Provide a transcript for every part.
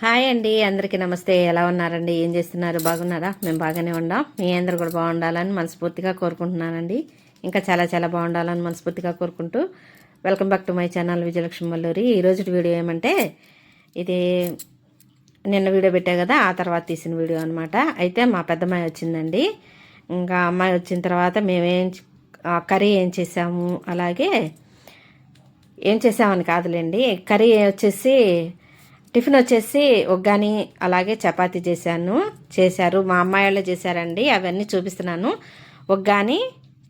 Hi అండి అందరికీ నమస్తే. ఎలా ఉన్నారండి? ఏం చేస్తున్నారు? బాగున్నారా? మేము బాగానే ఉన్నాం మీ అందరు కూడా బాగుండాలని మనస్ఫూర్తిగా కోరుకుంటున్నానండి. ఇంకా చాలా చాలా బాగుండాలని మనస్ఫూర్తిగా కోరుకుంటూ welcome back to my channel Vijayalakshmi Malluri. ఈరోజు వీడియో ఏమంటే ఇది నిన్న వీడియో పెట్టా కదా ఆ తర్వాత తీసిన వీడియో అనమాట అయితే మా పెద్దమ్మాయి వచ్చిందండి. ఇంకా అమ్మాయి వచ్చిన తర్వాత మేమేం కర్రీ ఏం చేసాము? అలాగే ఏం చేసామని కాదులేండి. కర్రీ వచ్చేసి టిఫిన్ వచ్చేసి ఒగ్గాని అలాగే చపాతీ చేశాను. చేశారు. మా అమ్మాయి వాళ్ళు చేశారండి. అవన్నీ చూపిస్తున్నాను. ఒగ్గాని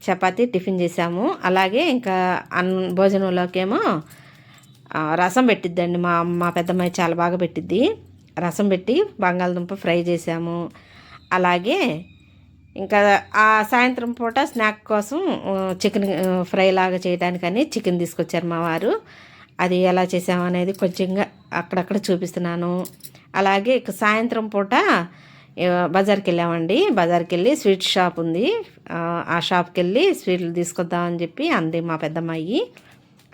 చపాతీ టిఫిన్ చేశాము. అలాగే ఇంకా అన్ భోజనంలోకేమో రసం పెట్టిద్దండి. మా మా పెద్దమ్మాయి చాలా బాగా పెట్టిద్ది. రసం పెట్టి బంగాళదుంప ఫ్రై చేసాము అలాగే ఇంకా ఆ సాయంత్రం పూట స్నాక్ కోసం చికెన్ ఫ్రై లాగా చేయడానికని చికెన్ తీసుకొచ్చారు మా వారు. అది ఎలా చేసాము అనేది కొంచెంగా అక్కడక్కడ చూపిస్తున్నాను. అలాగే ఇక సాయంత్రం పూట బజార్కి వెళ్ళామండి బజార్కి వెళ్ళి స్వీట్ షాప్ ఉంది. ఆ, ఆ షాప్కి వెళ్ళి స్వీట్లు తీసుకొద్దామని చెప్పి అంది మా పెద్దమ్మాయి.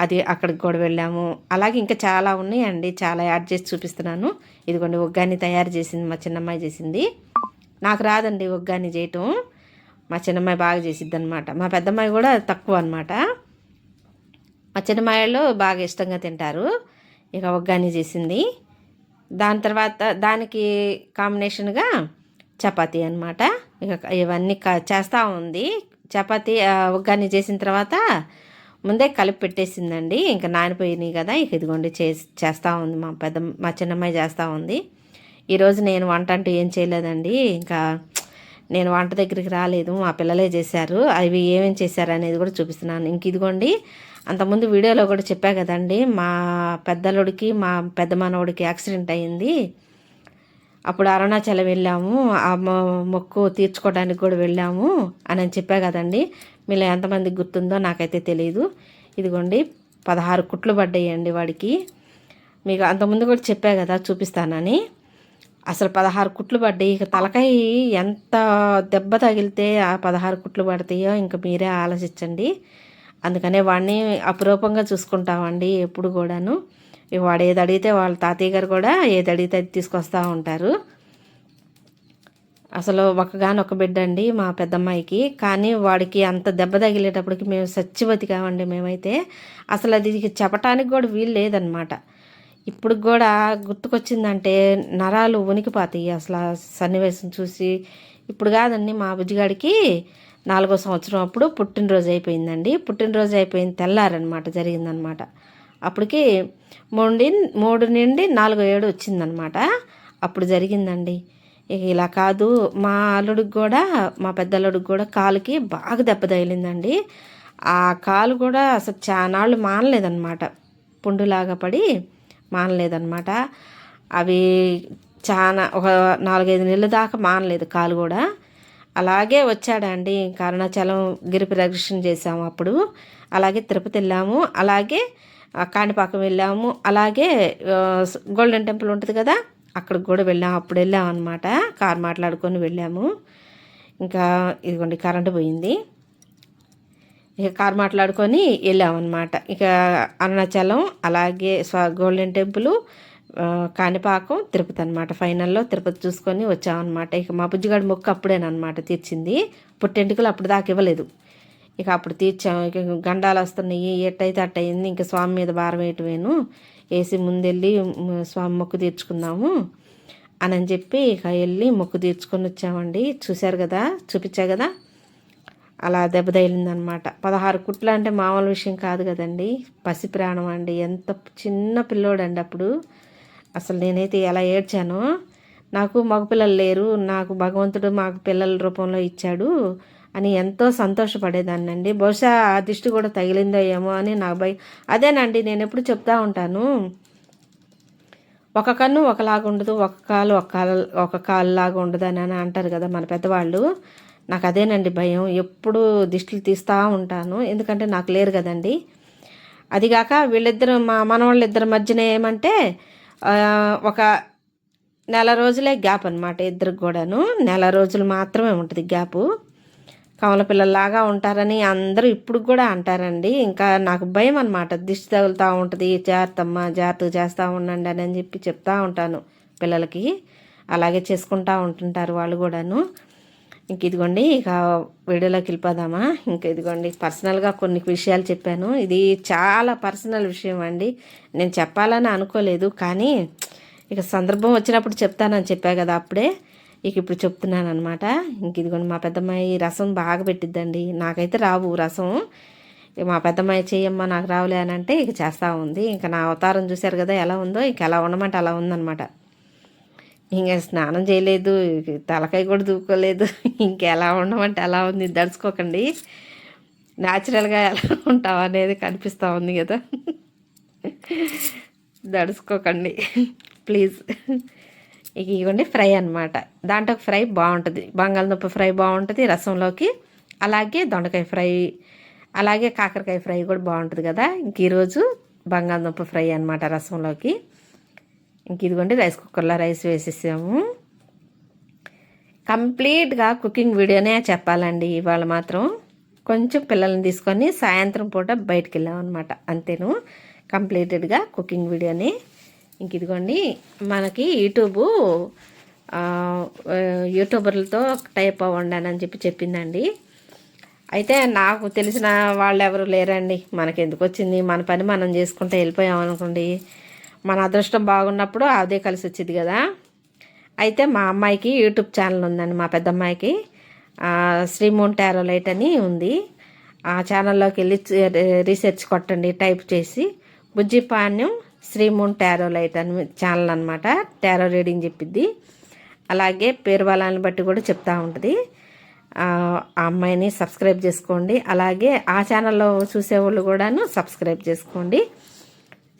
అది అక్కడికి కూడా వెళ్ళాము. అలాగే ఇంకా చాలా ఉన్నాయండి. చాలా యాడ్ చేసి చూపిస్తున్నాను. ఇదిగోండి ఒగ్గాని తయారు చేసింది మా చిన్నమ్మాయి చేసింది. నాకు రాదండి ఒగ్గాని చేయటం. మా చిన్నమ్మాయి బాగా చేసిద్ది అనమాట మా పెద్దమ్మాయి కూడా తక్కువ అనమాట మా చిన్నమ్మాయిలు బాగా ఇష్టంగా తింటారు. ఇక ఒగ్గాని చేసింది. దాని తర్వాత దానికి కాంబినేషన్గా చపాతీ అనమాట ఇక ఇవన్నీ క చేస్తూ ఉంది. చపాతీ ఒగ్గాని చేసిన తర్వాత ముందే కలిపి పెట్టేసిందండి. ఇంకా నానిపోయినాయి కదా. ఇక ఇదిగోండి చే చేస్తూ ఉంది మా పెద్ద మా చిన్నమ్మాయి చేస్తూ ఉంది. ఈరోజు నేను వంట అంటూ ఏం చేయలేదండి. ఇంకా నేను వంట దగ్గరికి రాలేదు. మా పిల్లలే చేశారు. అవి ఏమేమి చేశారు అనేది కూడా చూపిస్తున్నాను. ఇంక ఇదిగోండి అంతకుముందు వీడియోలో కూడా చెప్పా కదండి మా పెద్దలుడికి మా పెద్ద మనవుడికి యాక్సిడెంట్ అయ్యింది. అప్పుడు అరుణాచలం వెళ్ళాము ఆ మొ- మొక్కు తీర్చుకోవడానికి కూడా వెళ్ళాము అని అని చెప్పా కదండి. మీలో ఎంతమందికి గుర్తుందో నాకైతే తెలియదు ఇదిగోండి పదహారు కుట్లు పడ్డాయండి వాడికి. మీకు అంతకుముందు కూడా చెప్పా కదా చూపిస్తానని. అసలు పదహారు కుట్లు పడ్డాయి. ఇక తలకాయ ఎంత దెబ్బ తగిలితే ఆ పదహారు కుట్లు పడతాయో ఇంకా మీరే ఆలోచించండి. అందుకనే వాడిని అపురూపంగా చూసుకుంటామండి ఎప్పుడు కూడాను. వాడు ఏది అడిగితే వాళ్ళ తాతయ్య గారు కూడా ఏది అడిగితే అది తీసుకొస్తూ ఉంటారు. అసలు ఒకగానొక బిడ్డ అండి మా పెద్దమ్మాయికి. కానీ వాడికి అంత దెబ్బ తగిలేటప్పటికి మేము సచ్చిబతికామండి మేమైతే. అసలు అది చెప్పటానికి కూడా వీలు లేదనమాట ఇప్పుడు కూడా గుర్తుకొచ్చిందంటే నరాలు ఉనికిపోతాయి అసలు సన్నివేశం చూసి. ఇప్పుడు కాదండి మా బుజ్జిగాడికి నాలుగో సంవత్సరం అప్పుడు పుట్టినరోజు అయిపోయిందండి. పుట్టినరోజు అయిపోయిన తెల్లారనమాట జరిగిందనమాట అప్పటికి మూడు మూడు నుండి నాలుగో ఏడు వచ్చిందనమాట అప్పుడు జరిగిందండి. ఇక ఇలా కాదు మా అల్లుడికి కూడా మా పెద్దల్లుడికి కూడా కాలుకి బాగా దెబ్బ తగిలిందండి. ఆ కాలు కూడా అసలు చానాళ్ళు మానలేదన్నమాట. పుండులాగా పడి మానలేదన్నమాట. అవి చాలా ఒక నాలుగైదు నెలల దాకా మానలేదు కాలు కూడా. అలాగే వచ్చాడండి. ఇంకా అరుణాచలం గిరి ప్రదక్షిణ చేసాము అప్పుడు. అలాగే తిరుపతి వెళ్ళాము. అలాగే కాణిపాకం వెళ్ళాము. అలాగే గోల్డెన్ టెంపుల్ ఉంటుంది కదా అక్కడికి కూడా వెళ్ళాము. అప్పుడు వెళ్ళాము అనమాట కారు మాట్లాడుకొని వెళ్ళాము. ఇంకా ఇదిగోండి కరెంటు పోయింది. ఇక కార్ మాట్లాడుకొని వెళ్ళామన్నమాట. ఇక అరుణాచలం అలాగే స్వ గోల్డెన్ టెంపుల్ కాణిపాకం తిరుపతి అనమాట ఫైనల్లో తిరుపతి చూసుకొని వచ్చామన్నమాట. ఇక మా బుజ్జిగాడి మొక్కు అప్పుడేనమాట తీర్చింది. పుట్టెంటుకలు అప్పుడు దాకా ఇవ్వలేదు. ఇక అప్పుడు తీర్చాము ఇక గండాలు వస్తున్నాయి ఎట్టయితే అట్టయింది ఇంక ఇంకా స్వామి మీద భారం వేయటమేను. వేసి ముందెళ్ళి స్వామి మొక్కు తీర్చుకుందాము అని అని చెప్పి ఇక వెళ్ళి మొక్కు తీర్చుకొని వచ్చామండి. చూశారు కదా చూపించా కదా? అలా దెబ్బ తగిలిందనమాట పదహారు కుట్లు అంటే మామూలు విషయం కాదు కదండి. పసి ప్రాణం అండి. ఎంత చిన్న పిల్లోడండి అప్పుడు. అసలు నేనైతే ఎలా ఏడ్చానో నాకు మగపిల్లలు లేరు నాకు భగవంతుడు మాకు పిల్లల రూపంలో ఇచ్చాడు అని ఎంతో సంతోషపడేదాన్ని అండి బహుశా ఆ దిష్టి కూడా తగిలిందో ఏమో అని నా భయం. అదేనండి నేను ఎప్పుడు చెప్తా ఉంటాను. ఒక కన్ను ఒకలాగా ఉండదు ఒక కాలు ఒక కాలు ఒక కాలు లాగా ఉండదు అని అని అంటారు కదా మన పెద్దవాళ్ళు. నాకు అదేనండి భయం ఎప్పుడు దిష్టిలు తీస్తూ ఉంటాను. ఎందుకంటే నాకు లేరు కదండి. అదిగాక వీళ్ళిద్దరు మా మనవాళ్ళిద్దరి మధ్యన ఏమంటే ఒక నెల రోజులే గ్యాప్ అనమాట ఇద్దరికి కూడాను. నెల రోజులు మాత్రమే ఉంటుంది గ్యాపు. కమల పిల్లల్లాగా ఉంటారని అందరూ ఇప్పుడు కూడా అంటారండి. ఇంకా నాకు భయం అనమాట దిష్టి తగులుతూ ఉంటుంది. జాగ్రత్తమ్మ జాగ్రత్తగా చేస్తూ ఉండండి అని చెప్పి చెప్తా ఉంటాను పిల్లలకి. అలాగే చేసుకుంటూ ఉంటుంటారు వాళ్ళు కూడాను. ఇంక ఇదిగోండి ఇక వీడియోలోకి వెళ్ళిపోదామా? ఇంక ఇదిగోండి పర్సనల్గా కొన్ని విషయాలు చెప్పాను. ఇది చాలా పర్సనల్ విషయం అండి. నేను చెప్పాలని అనుకోలేదు కానీ ఇక సందర్భం వచ్చినప్పుడు చెప్తానని చెప్పా కదా అప్పుడే. ఇక ఇప్పుడు చెప్తున్నాను అనమాట ఇంక ఇదిగోండి మా పెద్దమ్మాయి రసం బాగా పెట్టిద్దండి. నాకైతే రావు రసం. ఇక మా పెద్దమ్మాయి చెయ్యమ్మ నాకు రావులే అని అంటే ఇక చేస్తూ ఉంది. ఇంకా నా అవతారం చూశారు కదా ఎలా ఉందో ఇంక ఎలా ఉండమంటే అలా ఉందన్నమాట. ఇంకా స్నానం చేయలేదు తలకాయ కూడా దూకోలేదు. ఇంకెలా ఉండమంటే ఎలా ఉంది. దడుచుకోకండి. న్యాచురల్గా ఎలా ఉంటాం అనేది కనిపిస్తూ ఉంది కదా. దడుచుకోకండి. ప్లీజ్ ఇక ఇవ్వండి ఫ్రై అనమాట దాంట్లో ఫ్రై బాగుంటుంది. బంగాళదుంప ఫ్రై బాగుంటుంది రసంలోకి. అలాగే దొండకాయ ఫ్రై అలాగే కాకరకాయ ఫ్రై కూడా బాగుంటుంది కదా. ఇంక ఈరోజు బంగాళదుంప ఫ్రై అనమాట రసంలోకి. ఇంక ఇదిగోండి రైస్ కుక్కర్లో రైస్ వేసేసాము. కంప్లీట్గా కుకింగ్ వీడియోనే చెప్పాలండి ఇవాళ మాత్రం. కొంచెం పిల్లల్ని తీసుకొని సాయంత్రం పూట బయటికి వెళ్ళామన్నమాట అంతేను. కంప్లీటెడ్గా కుకింగ్ వీడియోని. ఇంక ఇదిగోండి మనకి యూట్యూబ్ యూట్యూబర్లతో టైప్ అవ్వండినని చెప్పి చెప్పిందండి. అయితే నాకు తెలిసిన వాళ్ళు ఎవరు లేరండి. మనకి ఎందుకు వచ్చింది? మన పని మనం చేసుకుంటే వెళ్ళిపోయాం అనుకోండి. మన అదృష్టం బాగున్నప్పుడు అదే కలిసి వచ్చింది కదా. అయితే మా అమ్మాయికి యూట్యూబ్ ఛానల్ ఉందండి మా పెద్ద అమ్మాయికి టారో టారోలైట్ అని ఉంది. ఆ ఛానల్లోకి వెళ్ళి రీసెర్చ్ కొట్టండి టైప్ చేసి బుజ్జిపాణ్యం శ్రీమూన్ టారోలైట్ అని ఛానల్ అనమాట టారో రీడింగ్ చెప్పిద్ది. అలాగే పేరు బలాన్ని బట్టి కూడా చెప్తూ ఉంటుంది. ఆ అమ్మాయిని సబ్స్క్రైబ్ చేసుకోండి. అలాగే ఆ ఛానల్లో చూసేవాళ్ళు కూడాను సబ్స్క్రైబ్ చేసుకోండి.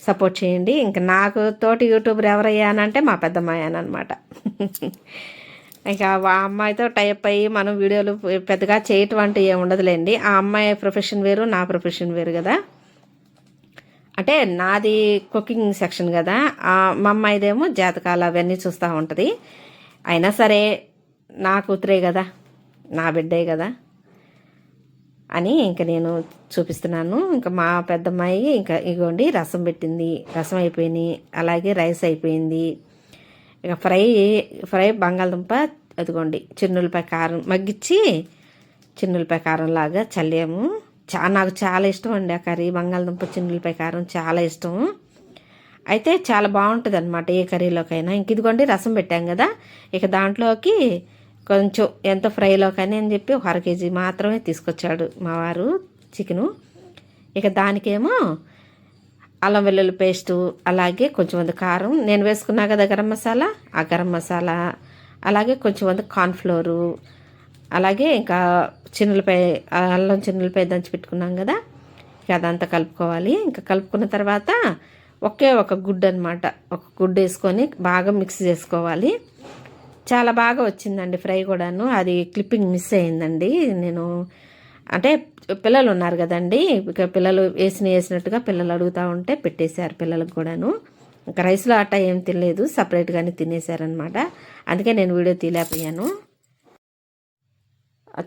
సపోర్ట్ చేయండి. ఇంకా నాకు తోటి యూట్యూబర్ ఎవరయ్యానంటే మా పెద్దమ్మాయి అనమాట ఇంకా ఆ అమ్మాయితో టైప్ అయ్యి మనం వీడియోలు పెద్దగా చేయటం అంటూ ఏమి ఉండదులేండి. ఆ అమ్మాయి ప్రొఫెషన్ వేరు నా ప్రొఫెషన్ వేరు కదా. అంటే నాది కుకింగ్ సెక్షన్ కదా. మా అమ్మాయిదేమో జాతకాలు అవన్నీ చూస్తూ ఉంటుంది. అయినా సరే నా కూతురే కదా. నా బిడ్డే కదా. అని ఇంకా నేను చూపిస్తున్నాను. ఇంకా మా పెద్దమ్మాయి ఇంకా ఇగోండి రసం పెట్టింది. రసం అయిపోయింది అలాగే రైస్ అయిపోయింది. ఇక ఫ్రై ఫ్రై బంగాళదుంప అదిగోండి చిన్నులపై కారం మగ్గిచ్చి చిన్నులపై కారం లాగా చల్లాము. చా నాకు చాలా ఇష్టం అండి ఆ కర్రీ. బంగాళదుంప చిన్నులపై కారం చాలా ఇష్టం. అయితే చాలా బాగుంటుంది అనమాట ఏ కర్రీలోకైనా. ఇంక ఇదిగోండి రసం పెట్టాం కదా. ఇక దాంట్లోకి కొంచెం ఎంత ఫ్రైలో కానీ అని చెప్పి ఒక అర కేజీ మాత్రమే తీసుకొచ్చాడు మా వారు చికెను. ఇక దానికేమో అల్లం వెల్లుల్లి పేస్టు అలాగే కొంచెం మంది కారం. నేను వేసుకున్నా కదా గరం మసాలా ఆ గరం మసాలా అలాగే కొంచెం మంది కార్న్ఫ్లోరు అలాగే ఇంకా చిన్నలపై అల్లం చిన్నలపై దంచి పెట్టుకున్నాం కదా ఇక అదంతా కలుపుకోవాలి. ఇంకా కలుపుకున్న తర్వాత ఒకే ఒక గుడ్డు అనమాట ఒక గుడ్డు వేసుకొని బాగా మిక్స్ చేసుకోవాలి. చాలా బాగా వచ్చిందండి ఫ్రై కూడాను. అది క్లిప్పింగ్ మిస్ అయిందండి. నేను అంటే పిల్లలు ఉన్నారు కదండి. ఇక పిల్లలు వేసిన వేసినట్టుగా పిల్లలు అడుగుతూ ఉంటే పెట్టేశారు పిల్లలకు కూడాను. ఇంకా రైస్లో అట్ట ఏం తినలేదు. సపరేట్గానే తినేశారనమాట అందుకే నేను వీడియో తీలేకపోయాను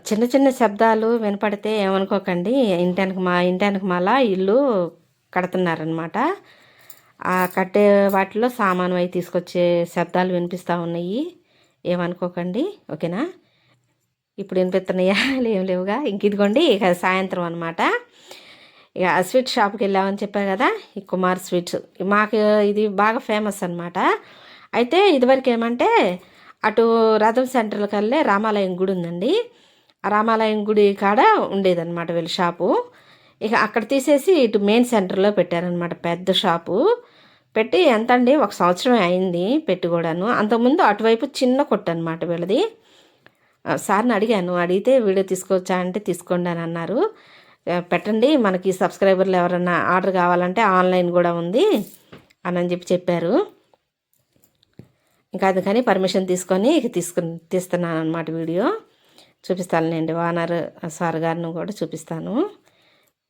చిన్న చిన్న శబ్దాలు వినపడితే ఏమనుకోకండి. ఇంటానికి మా ఇంటానికి మాలా ఇల్లు కడుతున్నారనమాట ఆ కట్టే వాటిలో సామాను అవి తీసుకొచ్చే శబ్దాలు వినిపిస్తూ ఉన్నాయి. ఏమనుకోకండి ఓకేనా? ఇప్పుడు వినిపిస్తున్నాయా? లేవు లేవుగా. ఇంక ఇదిగోండి ఇక సాయంత్రం అనమాట ఇక స్వీట్ షాప్కి వెళ్ళామని చెప్పారు కదా ఈ కుమార్ స్వీట్స్. మాకు ఇది బాగా ఫేమస్ అనమాట అయితే ఇదివరకు ఏమంటే అటు రథం సెంటర్లకు వెళ్ళే రామాలయం గుడి ఉందండి. ఆ రామాలయం గుడి కాడ ఉండేదన్నమాట వీళ్ళ షాపు. ఇక అక్కడ తీసేసి ఇటు మెయిన్ సెంటర్లో పెట్టారనమాట పెద్ద షాపు. పెట్టి ఎంత అండి ఒక సంవత్సరం అయింది పెట్టి కూడాను అంతకుముందు అటువైపు చిన్న కొట్టు అనమాట వీళ్ళది సార్ని అడిగాను అడిగితే వీడియో తీసుకోవచ్చా? అంటే తీసుకోండి అని అన్నారు. పెట్టండి మనకి సబ్స్క్రైబర్లు ఎవరన్నా ఆర్డర్ కావాలంటే ఆన్లైన్ కూడా ఉంది అని చెప్పి చెప్పారు. ఇంకా అందుకని పర్మిషన్ తీసుకొని తీసుకుని తీస్తున్నాను అనమాట వీడియో. చూపిస్తానులేండి వానర్ సార్ గారిని కూడా చూపిస్తాను.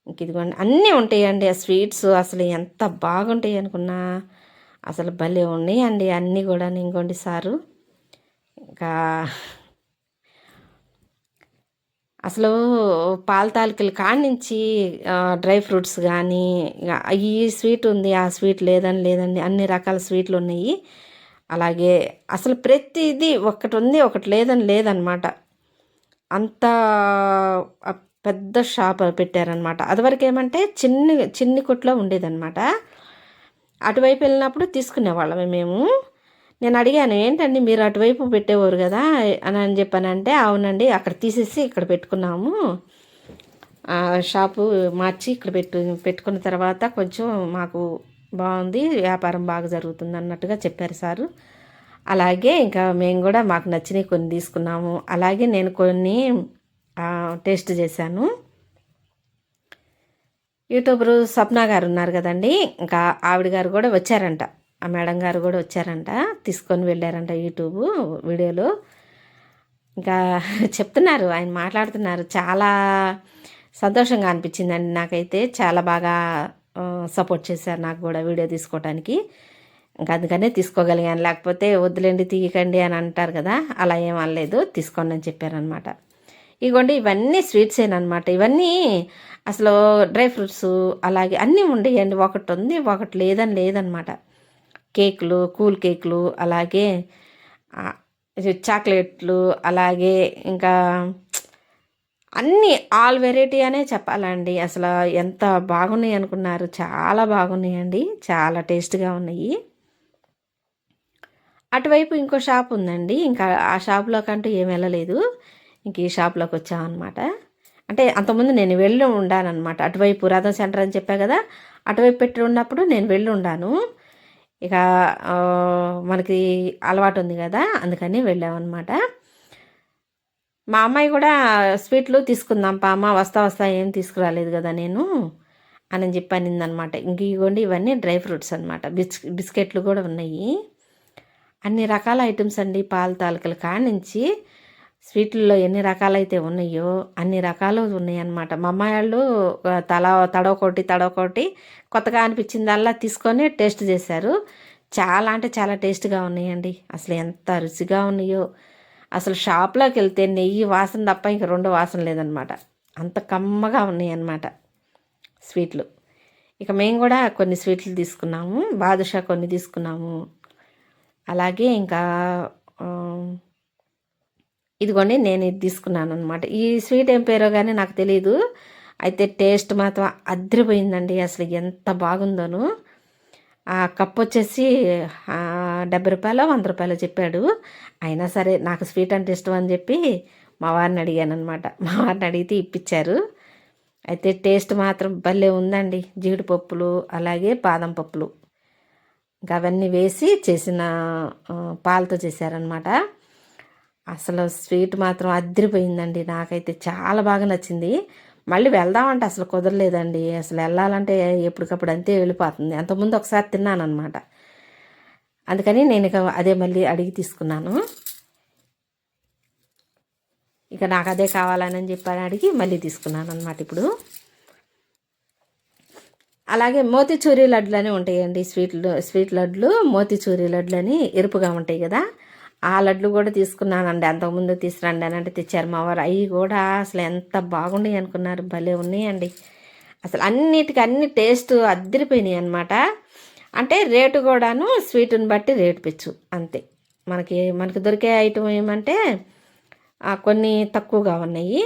ఇంక ఇదిగోండి అన్నీ ఉంటాయండి ఆ స్వీట్స్. అసలు ఎంత బాగుంటాయి అనుకున్నా అసలు భలే ఉన్నాయండి అన్నీ కూడా ఇంకోండి సారు ఇంకా అసలు పాల తాలికలు కాడి నుంచి డ్రై ఫ్రూట్స్ కానీ ఈ స్వీట్ ఉంది ఆ స్వీట్ లేదని లేదండి అన్ని రకాల స్వీట్లు ఉన్నాయి. అలాగే అసలు ప్రతిదీ ఒకటి ఉంది ఒకటి లేదని లేదనమాట. అంత పెద్ద షాప్ పెట్టారనమాట అదివరకు ఏమంటే చిన్ని చిన్ని కొట్లో ఉండేదన్నమాట. అటువైపు వెళ్ళినప్పుడు తీసుకునేవాళ్ళమే మేము. నేను అడిగాను ఏంటండి మీరు అటువైపు పెట్టేవారు కదా? అని అని చెప్పానంటే అవునండి అక్కడ తీసేసి ఇక్కడ పెట్టుకున్నాము. షాపు మార్చి ఇక్కడ పెట్టు పెట్టుకున్న తర్వాత కొంచెం మాకు బాగుంది వ్యాపారం బాగా జరుగుతుంది అన్నట్టుగా చెప్పారు సారు. అలాగే ఇంకా మేము కూడా మాకు నచ్చినవి కొన్ని తీసుకున్నాము. అలాగే నేను కొన్ని టేస్ట్ చేశాను. యూట్యూబరు స్వప్న గారు ఉన్నారు కదండి. ఇంకా ఆవిడ గారు కూడా వచ్చారంట. ఆ మేడం గారు కూడా వచ్చారంట. తీసుకొని వెళ్ళారంట యూట్యూబ్ వీడియోలో. ఇంకా చెప్తున్నారు ఆయన మాట్లాడుతున్నారు. చాలా సంతోషంగా అనిపించిందండి నాకైతే. చాలా బాగా సపోర్ట్ చేశారు నాకు కూడా వీడియో తీసుకోవడానికి ఇంకా అందుకనే తీసుకోగలిగాను. లేకపోతే వద్దులేండి తీయకండి అని అంటారు కదా. అలా ఏం అనలేదు. తీసుకోండి అని చెప్పారనమాట ఇగోండి ఇవన్నీ స్వీట్స్ ఏనమాట ఇవన్నీ అసలు డ్రై ఫ్రూట్స్ అలాగే అన్నీ ఉండేయండి. ఒకటి ఉంది ఒకటి లేదని లేదనమాట కేకులు కూల్ కేకులు అలాగే చాక్లెట్లు అలాగే ఇంకా అన్నీ ఆల్ వెరైటీ అనే చెప్పాలండి. అసలు ఎంత బాగున్నాయి అనుకున్నారు. చాలా బాగున్నాయండి. చాలా టేస్ట్గా ఉన్నాయి. అటువైపు ఇంకో షాప్ ఉందండి. ఇంకా ఆ షాప్లో కంటూ ఏం వెళ్ళలేదు. ఇంక ఈ షాప్లోకి వచ్చామన్నమాట. అంటే అంతకుముందు నేను వెళ్ళి ఉండానమాట అటువైపు పురాతన సెంటర్ అని చెప్పా కదా అటువైపు పెట్టి ఉన్నప్పుడు నేను వెళ్ళి ఉండాను. ఇక మనకి అలవాటు ఉంది కదా అందుకని వెళ్ళామన్నమాట. మా అమ్మాయి కూడా స్వీట్లు తీసుకుందాం పా అమ్మ వస్తా వస్తా ఏం తీసుకురాలేదు కదా నేను అని చెప్పి అనిందనమాట ఇంక ఇవ్వండి ఇవన్నీ డ్రై ఫ్రూట్స్ అనమాట బిస్ బిస్కెట్లు కూడా ఉన్నాయి. అన్ని రకాల ఐటమ్స్ అండి పాల తాలకలు కానించి స్వీట్లలో ఎన్ని రకాలైతే ఉన్నాయో అన్ని రకాలు ఉన్నాయన్నమాట. మా అమ్మాయి వాళ్ళు తల తడొకటి తడొకటి కొత్తగా అనిపించిందల్లా తీసుకొని టేస్ట్ చేశారు. చాలా అంటే చాలా టేస్ట్గా ఉన్నాయండి. అసలు ఎంత రుచిగా ఉన్నాయో. అసలు షాప్లోకి వెళ్తే నెయ్యి వాసన తప్ప ఇంక రెండు వాసన లేదనమాట అంత కమ్మగా ఉన్నాయన్నమాట స్వీట్లు. ఇక మేము కూడా కొన్ని స్వీట్లు తీసుకున్నాము. బాదుషా కొన్ని తీసుకున్నాము. అలాగే ఇంకా ఇదిగోండి నేను ఇది తీసుకున్నాను అనమాట ఈ స్వీట్ ఏం పేరో కానీ నాకు తెలియదు అయితే టేస్ట్ మాత్రం అద్రిపోయిందండి. అసలు ఎంత బాగుందోను. ఆ కప్ వచ్చేసి డెబ్బై రూపాయలు వంద రూపాయలు చెప్పాడు. అయినా సరే నాకు స్వీట్ అంటే ఇష్టం అని చెప్పి మా వారిని అడిగాను అనమాట మా వారిని అడిగితే ఇప్పించారు అయితే టేస్ట్ మాత్రం భలే ఉందండి. జీడిపప్పులు అలాగే బాదం పప్పులు. ఇంకా అవన్నీ వేసి చేసిన పాలతో చేశారనమాట అసలు స్వీట్ మాత్రం అదిరిపోయిందండి. నాకైతే చాలా బాగా నచ్చింది. మళ్ళీ వెళ్దామంటే అసలు కుదరలేదండి. అసలు వెళ్ళాలంటే ఎప్పటికప్పుడు అంతే వెళ్ళిపోతుంది. అంతకుముందు ఒకసారి తిన్నాను అనమాట అందుకని నేను ఇక అదే మళ్ళీ అడిగి తీసుకున్నాను. ఇక నాకు అదే కావాలని చెప్పి అడిగి మళ్ళీ తీసుకున్నాను అనమాట ఇప్పుడు. అలాగే మోతిచూరి లడ్లు అని ఉంటాయండి. స్వీట్లు స్వీట్ లడ్లు మోతిచూరి లడ్లు అని ఎరుపుగా ఉంటాయి కదా. ఆ లడ్లు కూడా తీసుకున్నానండి. అంతకుముందు తీసుకురండి అని అంటే తెచ్చారు మా వారు. అవి కూడా అసలు ఎంత బాగున్నాయి అనుకున్నారు. భలే ఉన్నాయండి. అసలు అన్నిటికీ అన్ని టేస్ట్ అద్దరిపోయినాయి అనమాట అంటే రేటు కూడాను స్వీట్ని బట్టి రేటు పెచ్చు. అంతే. మనకి మనకి దొరికే ఐటమ్ ఏమంటే కొన్ని తక్కువగా ఉన్నాయి.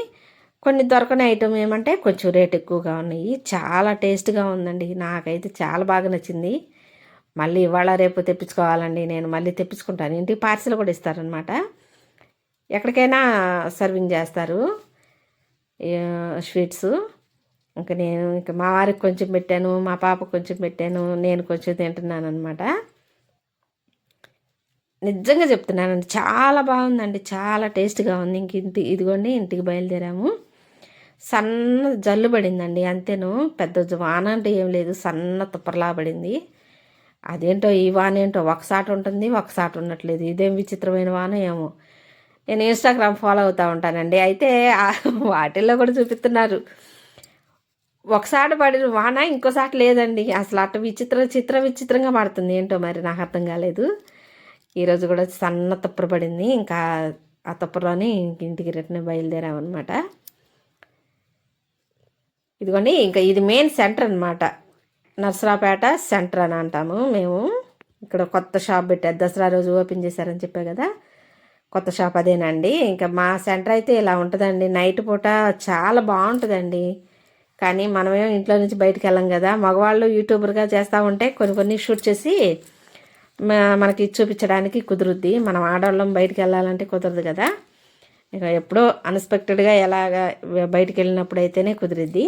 కొన్ని దొరకని ఐటమ్ ఏమంటే కొంచెం రేట్ ఎక్కువగా ఉన్నాయి. చాలా టేస్ట్గా ఉందండి. నాకైతే చాలా బాగా నచ్చింది. మళ్ళీ ఇవాళ రేపు తెప్పించుకోవాలండి నేను మళ్ళీ తెప్పించుకుంటాను. ఇంటికి పార్సిల్ కూడా ఇస్తారనమాట ఎక్కడికైనా సర్వింగ్ చేస్తారు స్వీట్స్. ఇంకా నేను ఇంకా మా వారికి కొంచెం పెట్టాను మా పాపకు కొంచెం పెట్టాను నేను కొంచెం తింటున్నాను అనమాట నిజంగా చెప్తున్నానండి చాలా బాగుందండి చాలా టేస్ట్గా ఉంది. ఇంక ఇంటి ఇదిగోండి ఇంటికి బయలుదేరాము. సన్న జల్లు పడిందండి అంతేను. పెద్ద వాన అంటే ఏం లేదు సన్న తుప్పరలా పడింది. అదేంటో ఈ వాన ఏంటో ఒకసాట ఉంటుంది ఒకసారి ఉండట్లేదు. ఇదేం విచిత్రమైన వాన ఏమో. నేను ఇన్స్టాగ్రామ్ ఫాలో అవుతూ ఉంటానండి. అయితే వాటిల్లో కూడా చూపిస్తున్నారు. ఒకసారి పడిన వాన ఇంకోసారి లేదండి. అసలు అటు విచిత్ర చిత్ర విచిత్రంగా పడుతుంది ఏంటో మరి నాకు అర్థం కాలేదు. ఈరోజు కూడా సన్న తుప్పర పడింది. ఇంకా ఆ తుప్పరలోని ఇంటికి రిటర్న్ బయలుదేరామన్నమాట. ఇదిగోండి ఇంకా ఇది మెయిన్ సెంటర్ అనమాట నర్సరాపేట సెంటర్ అని అంటాము. మేము ఇక్కడ కొత్త షాప్ పెట్టారు. దసరా రోజు ఓపెన్ చేశారని చెప్పా కదా? కొత్త షాప్ అదేనండి. ఇంకా మా సెంటర్ అయితే ఇలా ఉంటుందండి. నైట్ పూట చాలా బాగుంటుందండి. కానీ మనమేం ఇంట్లో నుంచి బయటకు వెళ్ళాం కదా. మగవాళ్ళు యూట్యూబర్గా చేస్తూ ఉంటే కొన్ని కొన్ని షూట్ చేసి మనకి చూపించడానికి కుదురుద్ది. మనం ఆడవాళ్ళం బయటికి వెళ్ళాలంటే కుదరదు కదా. ఇక ఎప్పుడో అన్ఎక్స్పెక్టెడ్గా ఎలాగ బయటికి వెళ్ళినప్పుడు అయితేనే కుదిరిద్ది.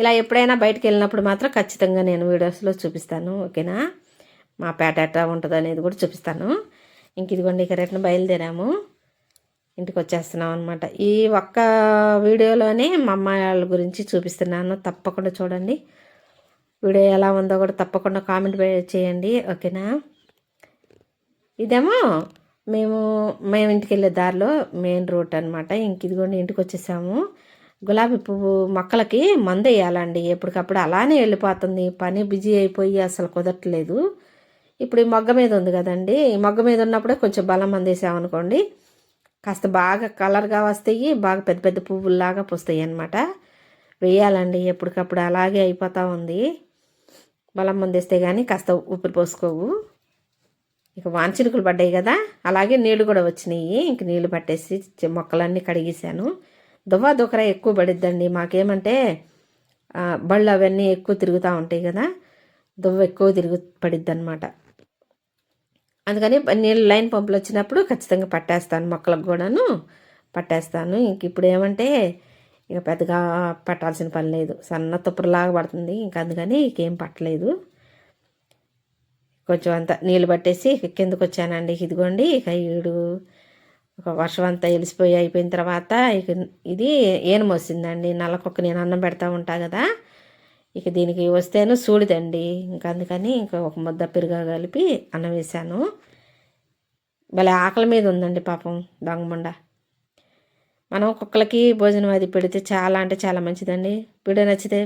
ఇలా ఎప్పుడైనా బయటకు వెళ్ళినప్పుడు మాత్రం ఖచ్చితంగా నేను వీడియోస్లో చూపిస్తాను ఓకేనా? మా పేట ఎట్లా ఉంటుంది అనేది కూడా చూపిస్తాను. ఇంక ఇదిగోండి ఇక రేటును బయలుదేరాము. ఇంటికి వచ్చేస్తున్నాం అనమాట ఈ ఒక్క వీడియోలోనే మా అమ్మాయి వాళ్ళ గురించి చూపిస్తున్నాను. తప్పకుండా చూడండి. వీడియో ఎలా ఉందో కూడా తప్పకుండా కామెంట్ చేయండి ఓకేనా? ఇదేమో మేము మేము ఇంటికి వెళ్ళే దారిలో మెయిన్ రోడ్ అనమాట ఇంక ఇదిగోండి ఇంటికి వచ్చేసాము. గులాబీ పువ్వు మొక్కలకి మందు వేయాలండి ఎప్పటికప్పుడు అలానే వెళ్ళిపోతుంది. పని బిజీ అయిపోయి అసలు కుదరట్లేదు. ఇప్పుడు ఈ మొగ్గ మీద ఉంది కదండి. ఈ మొగ్గ మీద ఉన్నప్పుడే కొంచెం బలం అందేసామనుకోండి కాస్త బాగా కలర్గా వస్తాయి బాగా పెద్ద పెద్ద పువ్వుల్లాగా పూస్తాయి అన్నమాట. వేయాలండి. ఎప్పటికప్పుడు అలాగే అయిపోతూ ఉంది. బలం మందేస్తే కానీ కాస్త ఊపిరి పోసుకోవు. ఇక వాంచినుకులు పడ్డాయి కదా. అలాగే నీళ్ళు కూడా వచ్చినాయి. ఇంక నీళ్ళు పట్టేసి మొక్కలన్నీ కడిగేశాను దువ్వ దుకర ఎక్కువ పడిద్దండి. మాకేమంటే బళ్ళు అవన్నీ ఎక్కువ తిరుగుతూ ఉంటాయి కదా దువ్వ ఎక్కువ తిరుగు పడిద్ది అనమాట అందుకని నీళ్ళు లైన్ పంపులు వచ్చినప్పుడు ఖచ్చితంగా పట్టేస్తాను మొక్కలకు కూడాను పట్టేస్తాను. ఇంక ఇప్పుడు ఏమంటే ఇక పెద్దగా పట్టాల్సిన పని లేదు. సన్న తుప్పురులాగా పడుతుంది. ఇంక అందుకని ఇంకేం పట్టలేదు. కొంచెం అంత నీళ్ళు పట్టేసి ఇక కిందకు వచ్చానండి ఇదిగోండి ఇక ఈడు ఒక వర్షం అంతా వెలిసిపోయి అయిపోయిన తర్వాత ఇక ఇది ఏనమొస్తుందండి వచ్చిందండి నల్లకొక్క నేను అన్నం పెడతా ఉంటా కదా ఇక దీనికి వస్తేను సూడిదండి. ఇంకా అందుకని ఇంకా ఒక ముద్ద పెరుగా కలిపి అన్నం వేసాను. భలే ఆకలి మీద ఉందండి పాపం దొంగముండ మనం కుక్కలకి భోజనం అది పెడితే చాలా అంటే చాలా మంచిదండి. వీడియో నచ్చితే